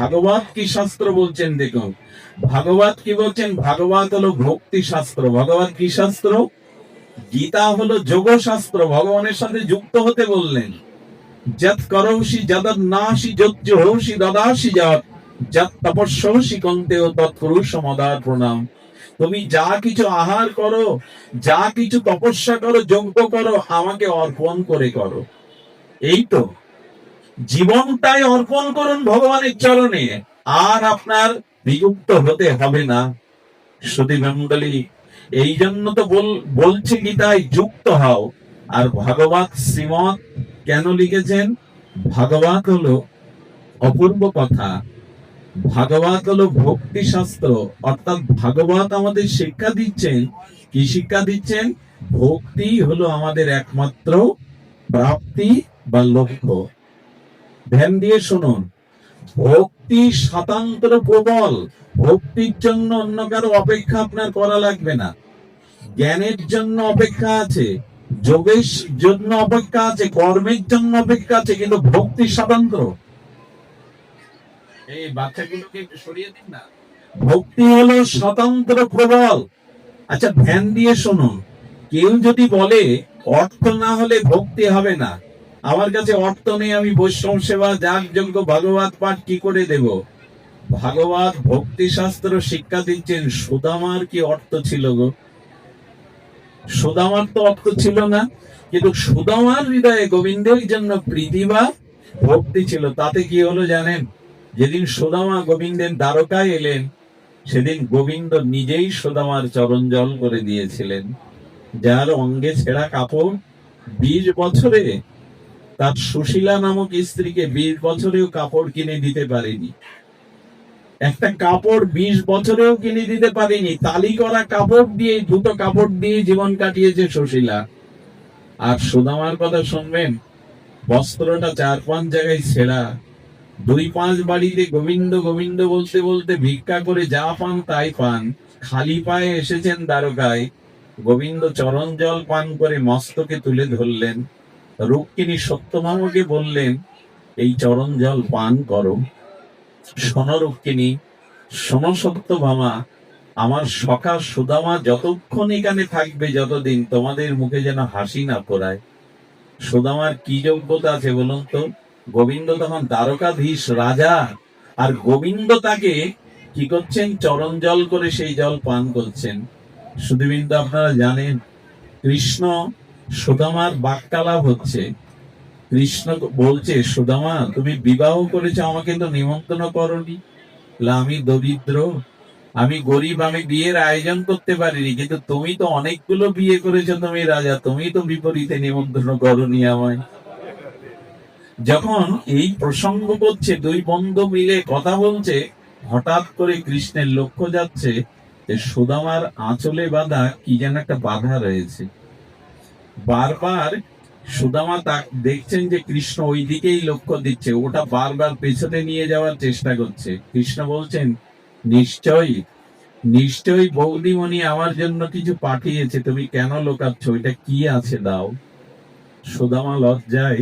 ভাগবত কি শাস্ত্র বলছেন দেখুন? ভাগবত কি বলছেন? ভাগবত হলো ভক্তি শাস্ত্র। ভগবত কি শাস্ত্র? গীতা হলো যোগ শাস্ত্র ভগবানের সাথে যুক্ত হতে বললেন। যত করৌষি যদ নাশি যজ্জহৌষি দদাসি যত যত তপস্যৌষি কন্তেও তৎপুরুষ মদার প্রণাম। তুমি যা কিছু আহার করো, যা কিছু তপস্যা করো, যজ্ঞ করো, আমাকে অর্পণ করে করো। এই তো। জীবনটাই অর্পণ করুন ভগবানের চরণে। আর আপনার বিযুক্ত হতে হবে না। সুদী মন্ডলী এই জন্য তো বল- বলছে গীতায়, যুক্ত হও। আর ভাগবত শ্রীমৎ কেন লিখেছেন? ভাগবত হলো অপূর্ব কথা। ভাগবত হলো ভক্তি শাস্ত্র। অর্থাৎ ভাগবত আমাদের শিক্ষা দিচ্ছেন। কি শিক্ষা দিচ্ছেন? ভক্তি হলো আমাদের একমাত্র প্রাপ্তি বা লক্ষ্য। ধ্যান দিয়ে শুনুন। ভক্তি স্বাতন্ত্র প্রবল। ভক্তির জন্য অন্য কারও অপেক্ষা আপনার করা লাগবে না। জ্ঞানের জন্য অপেক্ষা আছে যোগের জন্য অপেক্ষা আছে কর্মের জন্য অপেক্ষা আছে কিন্তু ভক্তি স্বাতন্ত্র এই বাচ্চাগুলোকে সরিয়ে দিন না। ভক্তি হলো স্বতন্ত্র প্রবল। আচ্ছা ধ্যান দিয়ে শুনুন। কেউ যদি বলে অর্থ না হলে ভক্তি হবে না। আমার কাছে অর্থ নেই, আমি বৈষ্ণব সেবা যাগ যোগ্য ভাগবত পাঠ কি করে দেব? ভাগবত ভক্তি শাস্ত্র শিক্ষা দিচ্ছেন সুদামার কি অর্থ ছিল গো? সুদামার তো অর্থ ছিল না, কিন্তু সুদামার হৃদয়ে গোবিন্দের জন্য প্রীতি বা ভক্তি ছিল। তাতে কি হলো জানেন? যেদিন সুদামা গোবিন্দের দ্বারকায় এলেন, সেদিন গোবিন্দ নিজেই সুদামার চরণ জল করে দিয়েছিলেন। যার অঙ্গে ছেঁড়া কাপড়, বিশ বছরে তার সুশীলা নামক স্ত্রীকে বিশ বছরেও কাপড় কিনে দিতে পারেনি। একটা কাপড় বিশ বছরেও কিনে দিতে পারেনি। তালি করা কাপড় দিয়ে, দুটো কাপড় দিয়ে জীবন কাটিয়েছে সুশীলা। আর সুদামার কথা শুনবেন, বস্ত্রটা চার পাঁচ জায়গায় ছেঁড়া। দুই পাঁচ বাড়িতে গোবিন্দ গোবিন্দ বলতে বলতে ভিক্ষা করে যা পান তাই পান। খালি পায়ে এসেছেন দ্বারকায়। গোবিন্দ চরণ জল পান করে মস্তকে তুলে ধরলেন। রুক্মিণী সত্যভামকে বললেন, এই চরণ জল পান করো। শোনো রুক্মিণী শোনো সত্যভামা আমার সখা সুদামা যতক্ষণ এখানে থাকবে যতদিন তোমাদের মুখে যেন হাসি না পড়ায়। সুদামার কি যোগ্যতা আছে বলুন তো? গোবিন্দ তখন দ্বারকাধীশ, রাজা, আর গোবিন্দ তাকে কি করছেন? চরণ জল করে সেই জল পান করছেন। সুদীবিন্দু আপনারা জানেন, কৃষ্ণ সুদামার বাক্যালাপ হচ্ছে। কৃষ্ণ বলছে, সুদামা, তুমি বিবাহ করেছ, আমাকে তো নিমন্ত্রণ করনি। আমি দরিদ্র। আমি গরিব, আমি বিয়ের আয়োজন করতে পারিনি, কিন্তু তুমি তো অনেকগুলো বিয়ে করেছ তুমি, রাজা। তুমি তো বিপরীতে নিমন্ত্রণ করনি আমায়। যখন এই প্রসঙ্গ করছে, দুই বন্ধু মিলে কথা বলছে, হঠাৎ করে কৃষ্ণের লক্ষ্য যাচ্ছে যে সুদামার আঁচলে বাঁধা কি যেন একটা বাধা রয়েছে। বারবার সুদামা তা দেখছেন যে কৃষ্ণ ওই দিকেই লক্ষ্য দিচ্ছে, ওটা বারবার পেছনে নিয়ে যাওয়ার চেষ্টা করছে। কৃষ্ণ বলছেন, নিশ্চয়ই নিশ্চয়ই বৌদিমণি আমার জন্য কিছু পাঠিয়েছে, তুমি কেন লোকাচ্ছ? এটা কি আছে দাও? সুদামা লজ্জায়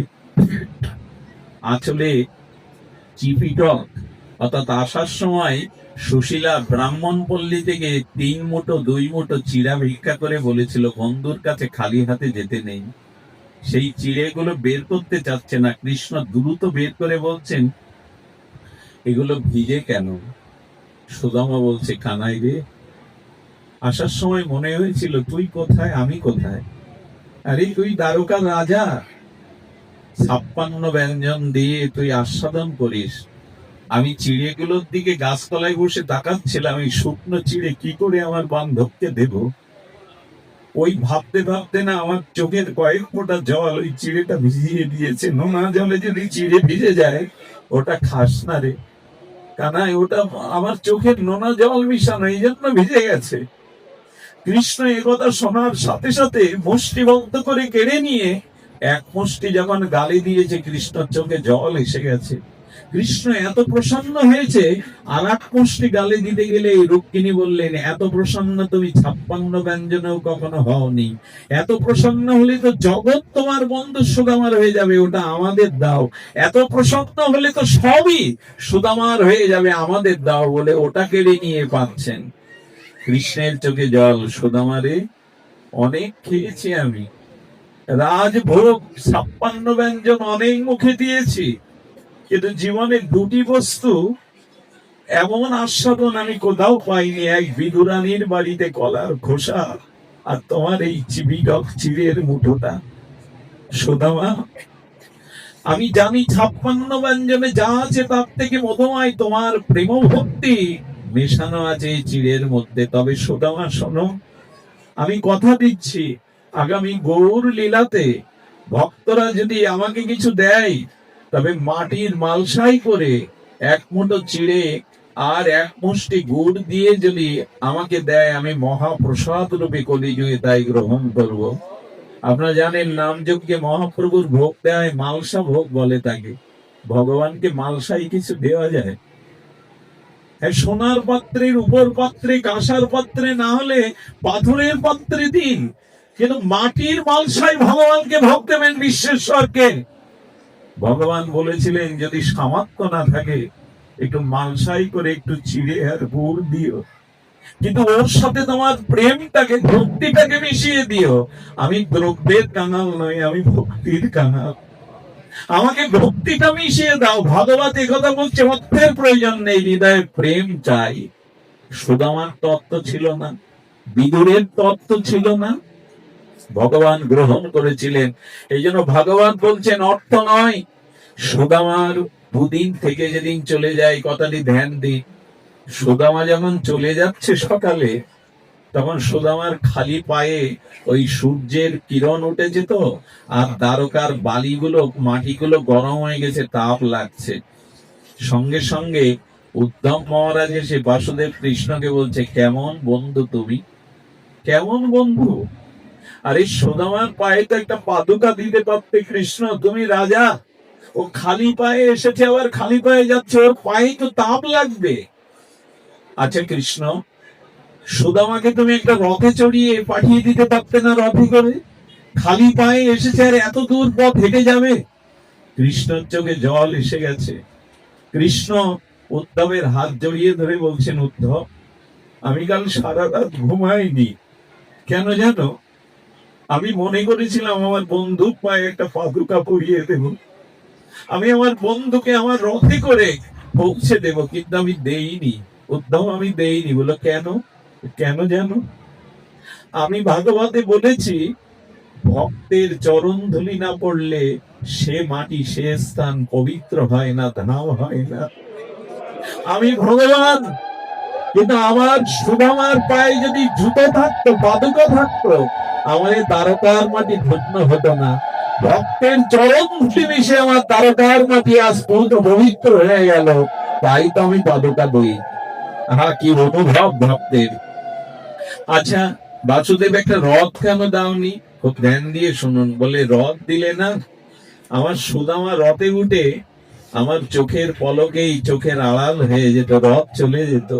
আঁচলে চিপিটক অর্থাৎ আসার সময় সুশীলা ব্রাহ্মণ পল্লী থেকে তিন মুঠো, দুই মুঠো চিড়া ভিক্ষা করে বলেছিল, বন্ধুর কাছে খালি হাতে যেতে নেই। সেই চিড়েগুলো বের করতে চাচ্ছে না। কৃষ্ণ দ্রুত বের করে বলছেন, এগুলো ভিজে কেন? সুদামা বলছে, কানাই রে, আসার সময় মনে হয়েছিল, তুই কোথায়, আমি কোথায়? আরে, তুই দ্বারকা রাজা। ছাপ্পান্ন ব্যঞ্জন দিয়ে তুই আস্বাদন করিস। আমি চিড়েগুলোর দিকে গাছতলায় বসে তাকাচ্ছিলাম, এই শুকনো চিড়ে কি করে আমার বান্ধবকে দেব? ওই ভাবতে ভাবতে না আমার চোখের কয়েক ফোঁটা জল ওই চিড়েটা ভিজিয়ে দিয়েছে। নোনা জলে যদি চিড়ে ভিজে যায়, ওটা খাস না রে। কানাই ওটা আমার চোখের নোনা জল মিশানো, এই জন্য ভিজে গেছে। কৃষ্ণ একথা শোনার সাথে সাথে মুষ্টিবদ্ধ করে কেড়ে নিয়ে এক মুষ্টি যখন গালি দিয়েছে, কৃষ্ণর চোখে জল এসে গেছে। কৃষ্ণ এত প্রসন্ন হয়েছে আর এক মুষ্টি গালে দিতে গেলে এই রুক্মিণী বললেন, এত প্রসন্ন তুমি ছাপ্পান্ন ব্যঞ্জনেও কখনো হওনি। এত প্রসন্ন হলে তো জগৎ তোমার বন্ধু সুদামার হয়ে যাবে, ওটা আমাদের দাও। এত প্রসন্ন হলে তো সবই সুদামার হয়ে যাবে, আমাদের দাও বলে ওটা কেড়ে নিয়ে পাচ্ছেন। কৃষ্ণের চোখে জল, সুদামারে অনেক খেয়েছি আমি। রাজভোগ, ছাপ্পান্ন ব্যঞ্জন অনেক মুখে দিয়েছি। কিন্তু জীবনের দুটি বস্তু এমন আস্বাদন আমি কোথাও পাইনি। এক বিদুরানির বাড়িতে কলার খোসা আর তোমার এই চিবিডক চিড়ের মুঠোটা। সুদামা, আমি জানি ছাপ্পান্ন ব্যঞ্জনে যা আছে তার থেকে মধুময় তোমার প্রেম ভক্তি মেশানো আছে চিড়ের মধ্যে। তবে সুদামা, শোনো, আমি কথা দিচ্ছি। আগামী গৌর লীলাতে ভক্তরা যদি আমাকে কিছু দেয় তবে মাটির মালসাই করে এক মুঠো চিড়ে আর এক মুষ্টি গুড় দিয়ে যদি আমাকে দেয় আমি মহাপ্রসাদ রূপে কলিযুগে তাই গ্রহণ করব। আপনারা জানেন নাম যজ্ঞে মহাপ্রভুর ভোগ হয় মালসা ভোগ বলে তাকে। ভগবানকে মালসাই কিছু দেওয়া যায়। হ্যাঁ, সোনার পাত্রের উপর পাত্রে কাঁসার পাত্রে না হলে পাথরের পাত্রে দিন। কিন্তু মাটির মালসাই ভগবানকে ভোগ দেবেন বিশ্বেশ্বরকে ভগবান বলেছিলেন, যদি সামর্থ্য না থাকে, একটু মালসাই করে একটু চিড়ে আর গুড় দিও। কিন্তু ওর সাথে তোমার প্রেমটাকে, ভক্তিটাকে মিশিয়ে দিও। আমি দ্রব্যের কাঙাল নই, আমি ভক্তির কাঙাল। আমাকে ভক্তিটা মিশিয়ে দাও। ভগবত কথা বলছে অর্থের প্রয়োজন নেই, হৃদয়ে প্রেম চাই। সুদামার তত্ত্ব ছিল না, বিদুরের তত্ত্ব ছিল না ভগবান গ্রহণ করেছিলেন। এই জন্য ভগবান বলছেন, অর্থ নয়। সুদামার দুদিন থেকে যেদিন চলে যায় কথাটি ধ্যান দিন। সুদামা যখন চলে যাচ্ছে সকালে, তখন সুদামার খালি পায়ে ওই সূর্যের কিরণ উঠেছে তো, আর দ্বারকার বালিগুলো, মাটিগুলো গরম হয়ে গেছে, তাপ লাগছে। সঙ্গে সঙ্গে উদ্ধব মহারাজ এসে বাসুদেব কৃষ্ণকে বলছে, কেমন বন্ধু তুমি? কেমন বন্ধু? আরে সুদামার পায়ে তো একটা পাদুকা দিতে পারতে কৃষ্ণ, তুমি রাজা। ও খালি পায়ে এসেছে, আবার খালি পায়ে যাচ্ছে, ওর পায়ে তো তাপ লাগবে। আচ্ছা কৃষ্ণ সুদামাকে তুমি একটা রথে চড়িয়ে পাঠিয়ে দিতে পারতে না রথে করে? খালি পায়ে এসেছে আর এত দূর পথ হেঁটে যাবে? কৃষ্ণর চোখে জল এসে গেছে। কৃষ্ণ উদ্ধবের হাত জড়িয়ে ধরে বলছেন, উদ্ধব, আমি কাল সারা রাত ঘুমাইনি। কেন জানো? আমি মনে করেছিলাম আমার বন্ধুর পায়ে একটা পাদুকা পরিয়ে দেব। আমি আমার বন্ধুকে আমার রথে করে পৌঁছে দেব, কিন্তু আমি দেইনি। উদ্ধব, আমি দেইনি। বলো কেন? কেন জানো? আমি ভাগবতে বলেছি, ভক্তের চরণ ধুলি না পড়লে সে মাটি, সে স্থান পবিত্র হয় না ধাম হয় না। আমি ভগবান, কিন্তু আমার সুদামার পায়ে যদি জুতো থাকতো, পাদুকা থাকতো এই দ্বারকার মাটি ধন্য হতো না। ভক্তের চরণ ধুলি মিশে আমার দ্বারকার মাটি আজ পর্যন্ত পবিত্র হয়ে গেল। তাই তো আমি পাদুকা দই হ্যাঁ কি অনুভব ভক্তের। আচ্ছা বাসুদেব একটা রথ কেন দাওনি? খুব ধ্যান দিয়ে শুনুন, বলে রথ দিলে না? আমার সুদামা রথে উঠে আমার চোখের পলকেই চোখের আড়াল হয়ে যেত, রথ চলে যেত।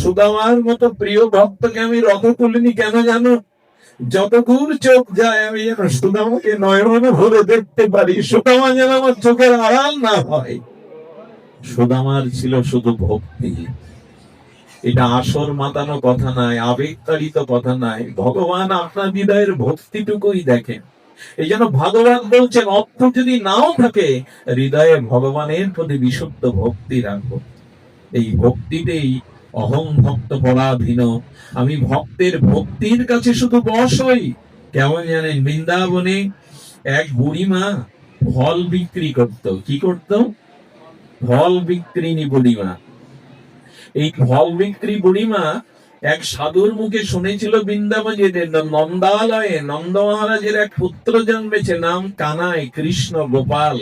সুদামার মতো প্রিয় ভক্তকে আমি রথে তুলিনি কেন জানো? যত দূর চোখ যায়, আমি যেন সুদামাকে নয়নে ভরে দেখতে পারি সুদামা যেন আমার চোখের আড়াল না হয়। সুদামার ছিল শুধু ভক্তি। এটা আসর মাতানো কথা নয় আবেগতাড়িত কথা নয় ভগবান আপনার হৃদয়ের ভক্তিটুকুই দেখেন। এই জন্য ভগবান বলছেন, অর্থ যদি নাও থাকে, হৃদয়ে ভগবানের প্রতি বিশুদ্ধ ভক্তি রাখব এই ভক্তিতেই অহং ভক্ত পরাধীন। আমি ভক্তের ভক্তির কাছে শুধু বশ হই। কেমন জানেন? বৃন্দাবনে এক বুড়িমা ফল বিক্রি করত। কি করত? ফল বিক্রিনী বুড়িমা। এই ফল বিক্রি বুড়িমা এক সাধুর মুখে শুনেছিল বৃন্দাবন যে নন্দালয়ে। নন্দ মহারাজের এক পুত্র জন্মেছে, নাম কানাই কৃষ্ণ গোপাল।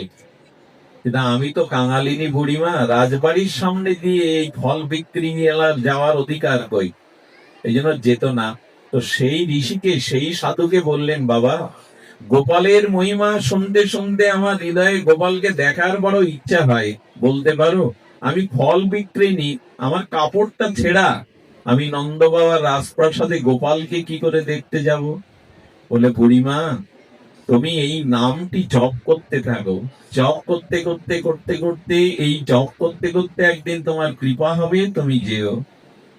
আমি তো কাঙালিনী বুড়িমা, রাজবাড়ির সামনে দিয়ে এই ফল বিক্রি নিয়ে যাওয়ার অধিকার কই? এই জন্য যেত না তো সেই ঋষিকে, সেই সাধুকে বললেন, বাবা, গোপালের মহিমা শুনতে শুনতে আমার হৃদয়ে গোপালকে দেখার বড় ইচ্ছা হয়। বলতে পারো, আমি ফল বিক্রিনি আমার কাপড়টা ছেঁড়া। আমি নন্দ বাবার রাজপ্রাসাদে গোপালকে কি করে দেখতে যাব? বলে, বুড়িমা তুমি এই নামটি জপ করতে থাকো। জপ করতে করতে করতে করতে এই জপ করতে করতে একদিন তোমার কৃপা হবে, তুমি যেও।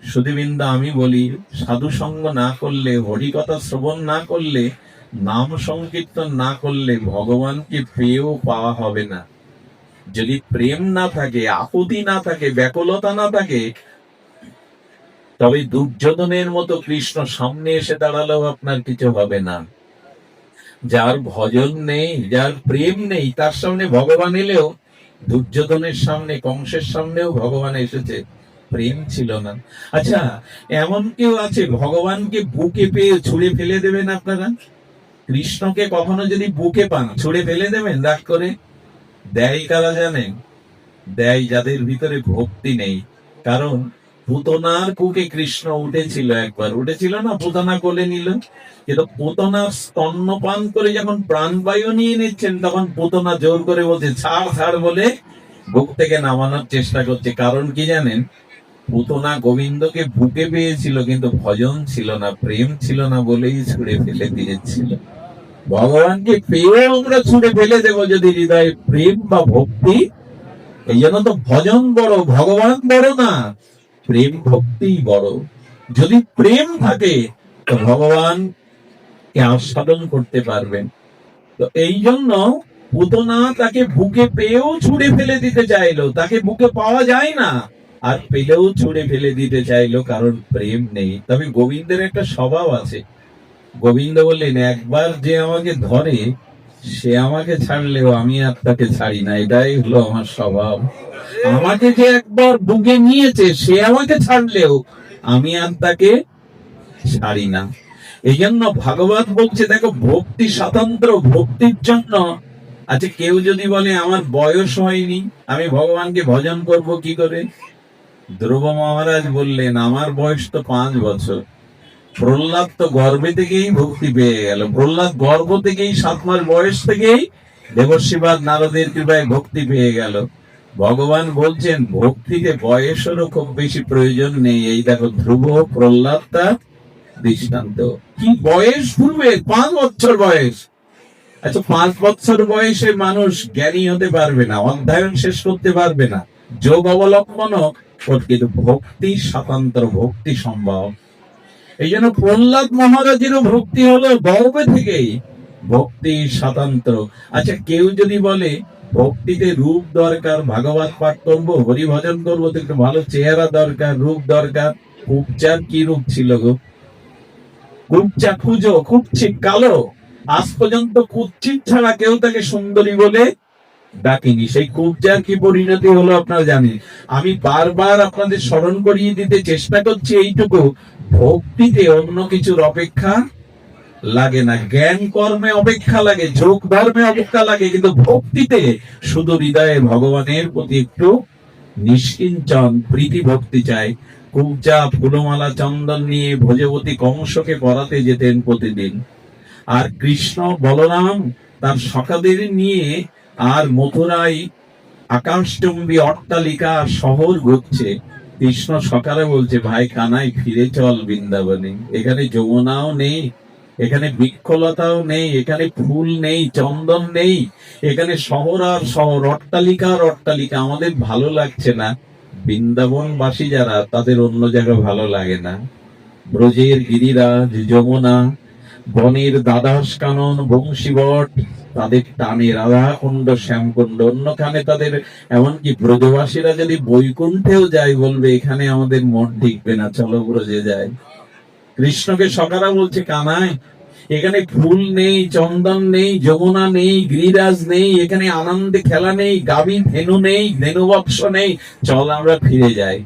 সুদীবিন্দা আমি বলি, সাধু সঙ্গ না করলে, হরিকথা শ্রবণ না করলে, নাম সংকীর্তন না করলে ভগবানকে পেয়েও পাওয়া হবে না। যদি প্রেম না থাকে আকুতি না থাকে, ব্যাকুলতা না থাকে, তবে দুর্যোধনের মতো কৃষ্ণ সামনে এসে দাঁড়ালেও আপনার কিছু হবে না। যার ভজন নেই, যার প্রেম নেই, তার সামনে ভগবান এলেও, দুর্যোধনের সামনে, কংসের সামনেও ভগবান এসেছে। প্রেম ছিল না। আচ্ছা এমন কেউ আছে, ভগবানকে বুকে পেয়ে ছুঁড়ে ফেলে দেবেন আপনারা? কৃষ্ণকে কখনো যদি বুকে পান, ছুঁড়ে ফেলে দেবেন, রাগ করে? দেয় কারা জানেন দেয় যাদের ভিতরে ভক্তি নেই। কারণ পুতনার কুকে কৃষ্ণ উঠেছিল একবার। উঠেছিল না, পুতনা কোলে নিল। কিন্তু পুতনা স্তন্যপান করে যখন প্রাণবায়ু নিয়ে নিচ্ছেন, তখন পুতনা জোর করে বলছে, ছাড় ছাড় বলে বুক থেকে নামানোর চেষ্টা করছে। কারণ কি জানেন? পুতনা গোবিন্দকে বুকে পেয়েছিল, কিন্তু ভজন ছিল না, প্রেম ছিল না বলেই ছুড়ে ফেলে দিয়েছিল। ভগবানকে পেয়ে আমরা ছুড়ে ফেলে দেব যদি হৃদয়ে প্রেম বা ভক্তি। এই জন্য তো ভজন বড়, ভগবান বড় না। প্রেম ভক্তিই বড়। যদি প্রেম থাকে, তো ভগবান কে আস্বাদন করতে পারবেন। তো এই জন্য পুতনা তাকে বুকে পেয়েও ছুড়ে ফেলে দিতে চাইলো। তাকে বুকে পাওয়া যায় না, আর পেলেও ছুড়ে ফেলে দিতে চাইলো, কারণ প্রেম নেই। তবে গোবিন্দের একটা স্বভাব আছে। গোবিন্দ বললেন, একবার যে আমাকে ধরে সে আমাকে ছাড়লেও আমি আর তাকে ছাড়ি না, এটাই হলো আমার স্বভাব। আমাকে যে একবার বুকে নিয়েছে, সে আমাকে ছাড়লেও আমি আর তাকে ছাড়ি না। এই জন্য ভাগবত বলছে, দেখো, ভক্তি স্বাতন্ত্র ভক্তির জন্য আচ্ছা কেউ যদি বলে, আমার বয়স হয়নি, আমি ভগবানকে ভজন করব কি করে? ধ্রুব মহারাজ বললেন, আমার বয়স তো পাঁচ বছর। প্রহ্লাদ তো গর্ভে থেকেই ভক্তি পেয়ে গেল। প্রহ্লাদ গর্ভ থেকেই সাত মাস বয়স থেকেই দেবশিবাদ নারদের কৃপায় ভক্তি পেয়ে গেল। ভগবান বলছেন, ভক্তিতে বয়সেরও খুব বেশি প্রয়োজন নেই। এই দেখো, ধ্রুব প্রহ্লাদ তার দৃষ্টান্ত। কি বয়স পূর্বে পাঁচ বছর বয়স। আচ্ছা পাঁচ বছর বয়সে মানুষ জ্ঞানী হতে পারবে না, অধ্যয়ন শেষ করতে পারবে না। যোগ অবলম্বন কিন্তু ভক্তি স্বতন্ত্র ভক্তি সম্ভব। এই জন্য প্রহ্লাদ মহারাজেরও ভক্তি হলো গর্বে থেকেই। ভক্তি স্বতন্ত্র। আচ্ছা কেউ যদি বলে, ভক্তিতে রূপ দরকার, ভাগবত পাঠ করব হরি ভজন করব, তো একটু ভালো চেহারা দরকার, রূপ দরকার। উপচার কি রূপ ছিল গো? কুপচা খুঁজো কুচ্ছিত কালো। আজ পর্যন্ত কুচ্ছিত ছাড়া কেউ তাকে সুন্দরী বলে ডাকিনি। সেই কুপচার কি পরিণতি হলো আপনারা জানেন? আমি বারবার আপনাদের স্মরণ করিয়ে দিতে চেষ্টা করছি এইটুকু। ভক্তিতে অন্য কিছুর অপেক্ষা লাগে না। জ্ঞান কর্মে অপেক্ষা লাগে যোগ ধর্মে অপেক্ষা লাগে, কিন্তু ভক্তিতে শুধু হৃদয়ে ভগবানের প্রতি একটু নিষ্কিঞ্চন, প্রীতি ভক্তি চাই। কুবজা, ফুলমালা, চন্দন নিয়ে ভোজবতী কংসকে পড়াতে যেতেন প্রতিদিন। আর কৃষ্ণ বলরাম তার সকাদের নিয়ে মথুরায় আকাশচুম্বী অট্টালিকা শহর ঘুরছে। কৃষ্ণ সকালে বলছে, ভাই, কানাই ফিরে চল বৃন্দাবনে। এখানে যমুনাও নেই, এখানে বৃক্ষলতাও নেই, এখানে ফুল নেই, চন্দন নেই, এখানে শহর আর শহর, অট্টালিকা আর অট্টালিকা। আমাদের ভালো লাগছে না। বৃন্দাবনবাসী যারা, তাদের অন্য জায়গা ভালো লাগে না। ব্রজের গিরিরাজ, যমুনা, বনের দাদাস কানন, বংশীবট তাদের টানে রাধাকুণ্ড শ্যামকুণ্ড, অন্যখানে তাদের, এমনকি ব্রজবাসীরা যদি বৈকুণ্ঠেও যায় বলবে, এখানে আমাদের মন টিকবে না, চলো ব্রজে যায় কৃষ্ণকে সকারা বলছে কানায় এখানে ফুল নেই, চন্দন নেই, যমুনা নেই, গিরিরাজ নেই, এখানে আনন্দে, খেলা নেই, গাভী, ধেনু নেই, ধেনু বৎস নেই, চল আমরা ফিরে যাই।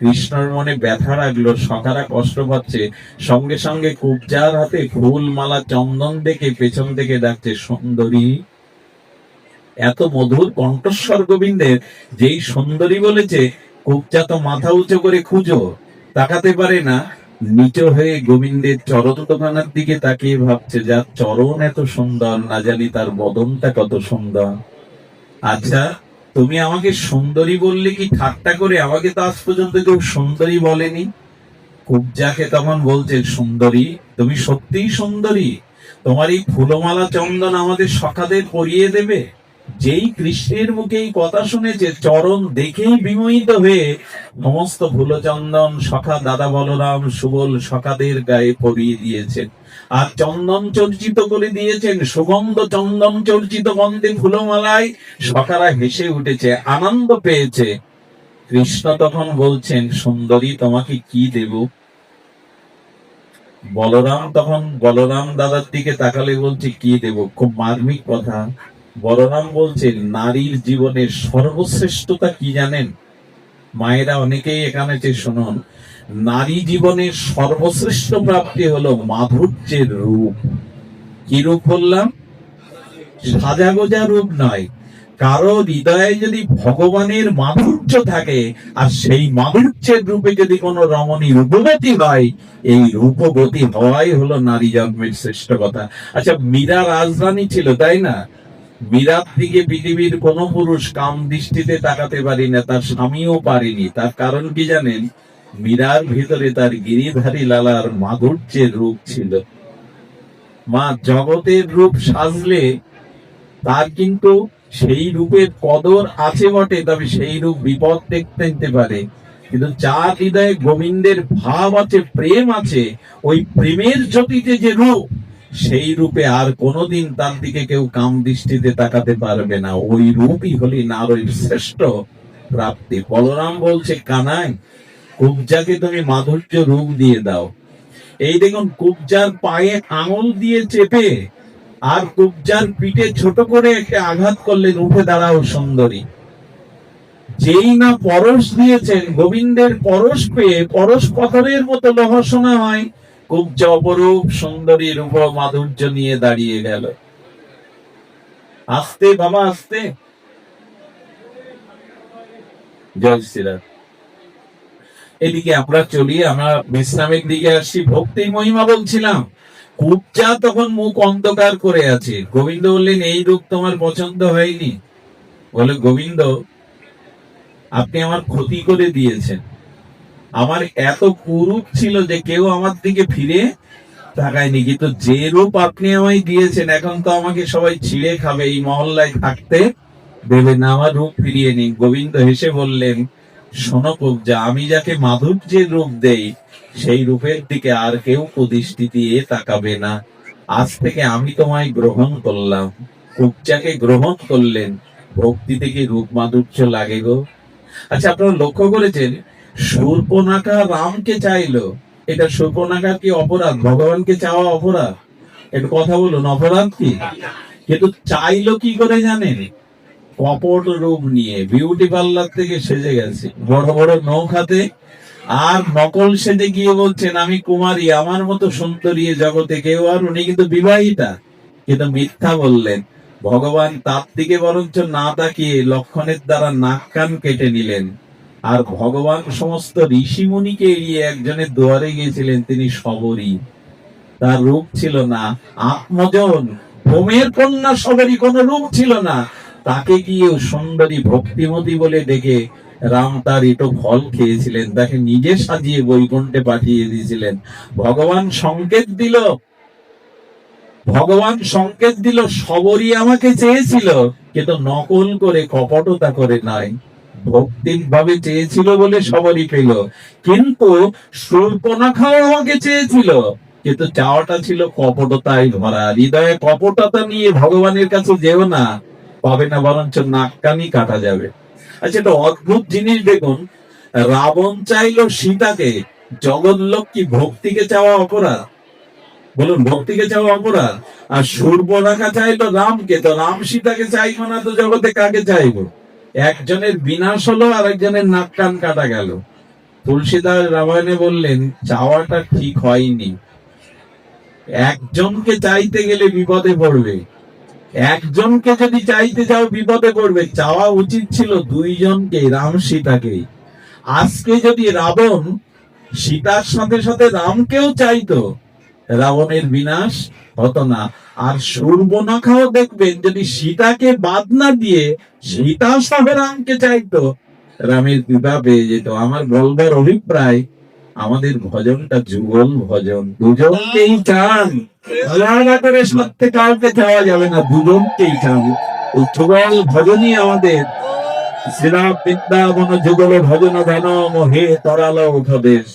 কৃষ্ণর মনে ব্যথা লাগল সকারা কষ্ট পাচ্ছে। সঙ্গে সঙ্গে কুবজার হাতে ফুল মালা চন্দন দেখে পেছন থেকে ডাকছে, সুন্দরী। এত মধুর কণ্ঠস্বর গোবিন্দের, যেই সুন্দরী বলেছে কুবজা তো মাথা উঁচু করে খুঁজো। তাকাতে পারে না, নিচ হয়ে গোবিন্দের চরণ দোকানের দিকে তাকিয়ে ভাবছে, যার চরণ এত সুন্দর, না জানি তার বদনটা কত সুন্দর। আচ্ছা তুমি আমাকে সুন্দরী বললে কি ঠাট্টা করে? আমাকে তো আজ পর্যন্ত কেউ সুন্দরী বলেনি। কুবজাকে তখন বলছে, সুন্দরী, তুমি সত্যিই সুন্দরী। তোমার এই ফুলমালা চন্দন আমাদের সখাদের পরিয়ে দেবে? যেই কৃষ্ণের মুখে এই কথা শুনেছে, চরণ দেখেই বিমোহিত হয়ে সমস্ত ফুলচন্দন, সখা দাদা বলরাম, সুবল সখাদের গায়ে পরিয়ে দিয়েছেন। আর চন্দন চর্চিত করে দিয়েছেন, সুগন্ধ চন্দন চর্চিত গন্ধে ফুলমালায়, সখারা হেসে উঠেছে, আনন্দ পেয়েছে। কৃষ্ণ তখন বলছেন, সুন্দরী, তোমাকে কি দেব? বলরাম তখন, বলরাম দাদার দিকে তাকালে বলছে, কি দেব? খুব মার্মিক কথা। বলরাম বলছে, নারীর জীবনের সর্বশ্রেষ্ঠতা কি জানেন? মায়েরা অনেকেই এখানে শুনুন, নারী জীবনের সর্বশ্রেষ্ঠ প্রাপ্তি হলো মাধুর্যের রূপ। কি রূপ বললাম? সাজাগোজা রূপ নয়। কারও হৃদয়ে যদি ভগবানের মাধুর্য থাকে, আর সেই মাধুর্যের রূপে যদি কোনো রমণী রূপবতী হয়, এই রূপবতী হওয়াই হলো নারী জন্মের শ্রেষ্ঠ কথা আচ্ছা মীরা রাজধানী ছিল, তাই না? মীরার দিকে পৃথিবীর কোন পুরুষ কাম দৃষ্টিতে তাকাতে পারি না, তার স্বামীও পারেনি। তার কারণ কি জানেন? মীরার ভিতরে তার গিরিধারী লালার মাধুর্যের রূপ ছিল। মা, জগতের রূপ সাজলে তার কিন্তু সেই রূপের কদর আছে বটে, তবে সেই রূপ বিপদ দেখতে নিতে পারে। কিন্তু যার হৃদয়ে গোবিন্দের ভাব আছে, প্রেম আছে, ওই প্রেমের জ্যোতিতে যে রূপ সেই রূপে আর কোনোদিন তার দিকে কেউ কাম দৃষ্টিতে তাকাতে পারবে না। ওই রূপই হলি নারীর শ্রেষ্ঠ প্রাপ্তি। বলরাম বলছে, কানাই, কুবজাকে তুমি মাধুর্য রূপ দিয়ে দাও। এই দেখুন, কুবজার পায়ে আঙুল দিয়ে চেপে আর কুবজার পিঠে ছোট করে একটা আঘাত করলেন উঠে দাঁড়াও সুন্দরী। যেই না পরশ দিয়েছেন, গোবিন্দের পরশ পেয়ে পরশ পাথরের মতো লহ শোনা কুবজা অপরূপ সুন্দরী রূপ মাধুর্য নিয়ে দাঁড়িয়ে গেল। আস্তে, বাবা, আস্তে। জয় শ্রীরাম। এদিকে আমরা চলি, আমরা বিশ্রামের দিকে আসছি ভক্তি মহিমা বলছিলাম, কুবজা তখন মুখ অন্ধকার করে আছে। গোবিন্দ বললেন, এই রূপ তোমার পছন্দ হয়নি। বলে, গোবিন্দ, আপনি আমার ক্ষতি করে দিয়েছেন। আমার এত কুরূপ ছিল যে কেউ আমার দিকে ফিরে তাকায়নি কিন্তু যে রূপ আপনি আমায় দিয়েছেন, এখন তো আমাকে সবাই ছিঁড়ে খাবে এই মহল্লায় থাকতে। দেবে না, আমার রূপ ফিরিয়ে নিন। গোবিন্দ হেসে বললেন, শোনো যা আমি যাকে মাধুর্যের রূপ দেই, সেই রূপের দিকে আর কেউ প্রদৃষ্টি দিয়ে তাকাবে না। আজ থেকে আমি তোমায় গ্রহণ করলাম। কুবজাকে গ্রহণ করলেন। ভক্তি থেকে রূপ মাধুর্য লাগে গো? আচ্ছা আপনারা লক্ষ্য করেছেন সূর্পনাখা রামকে চাইলো। এটা সূর্পনাখার কি অপরাধ? ভগবানকে চাওয়া অপরাধ? একটু কথা বলুন, অপরাধ কি? কিন্তু চাইলো কি করে জানেন? কপট রূপ নিয়ে বিউটি পার্লার থেকে সেজে গেছে। বড় বড় নৌকাতে আর নকল সেজে গিয়ে বলছেন, আমি কুমারী, আমার মতো সুন্দরী জগতে কেউ আর উনি কিন্তু বিবাহিতা। কিন্তু মিথ্যা বললেন। ভগবান তার দিকে বরঞ্চ না তাকিয়ে লক্ষণের দ্বারা নাক কান কেটে নিলেন। আর ভগবান সমস্ত ঋষি মুনিকে এড়িয়ে একজনের দুয়ারে গিয়েছিলেন, তিনি সবরী। তার রূপ ছিল না, আত্মজন হোমের কন্যা সবেরই কোনো রূপ ছিল না। তাকে গিয়ে সুন্দরী ভক্তিমতী বলে ডেকে রাম তার এটো ফল খেয়েছিলেন, তাকে নিজে সাজিয়ে বৈকুণ্ঠে পাঠিয়ে দিয়েছিলেন। ভগবান সংকেত দিল, ভগবান সংকেত দিল সবরই আমাকে চেয়েছিল, কিন্তু নকল করে কপটতা করে নয় ভক্তির ভাবে চেয়েছিল বলে সবারই পেল। কিন্তু সুর্পনাখাও আমাকে চেয়েছিল। কিন্তু চাওয়াটা ছিল কপটতায় ভরা। হৃদয়ে কপটতা নিয়ে ভগবানের কাছে যেও না। পাবে না বরঞ্চ নাককানি কাটা যাবে। আচ্ছা একটা অদ্ভুত জিনিস দেখুন। রাবণ চাইলো সীতাকে। জগৎ লোক কি ভক্তিকে চাওয়া অপরাধ। বলুন, ভক্তিকে চাওয়া অপরাধ। আর সূর্পনাখা চাইলো রামকে। তো রাম সীতাকে চাইব না, তো জগতে কাকে চাইব? একজনের বিনাশ হলো আর একজনের নাক কান কাটা গেল। তুলসীদাস রামায়ণে বললেন চাওয়াটা ঠিক হয়নি। একজনকে চাইতে গেলে বিপদে পড়বে। একজনকে যদি চাইতে যাও বিপদে পড়বে। চাওয়া উচিত ছিল দুইজনকে, রাম সীতাকে আজকে যদি রাবণ সীতার সাথে সাথে রামকেও চাইতো, রাবণের বিনাশ হতো না আর সূর্বনখাও দেখবেন যদি সীতাকে বাদ না দিয়ে সীতা সহ রামকে চাইতো, রামের কৃপা পেয়ে যেত। আমার বলবার অভিপ্রায়, আমাদের ভজনটা যুগল ভজন। দুজনকেই চান করে সত্যি কাউকে চাওয়া যাবে না, দুজনকেই চান যুগল ভজনই আমাদের। শ্রীরাম বৃন্দাবন যুগল ভজন ধন হে তরাল উপদেশ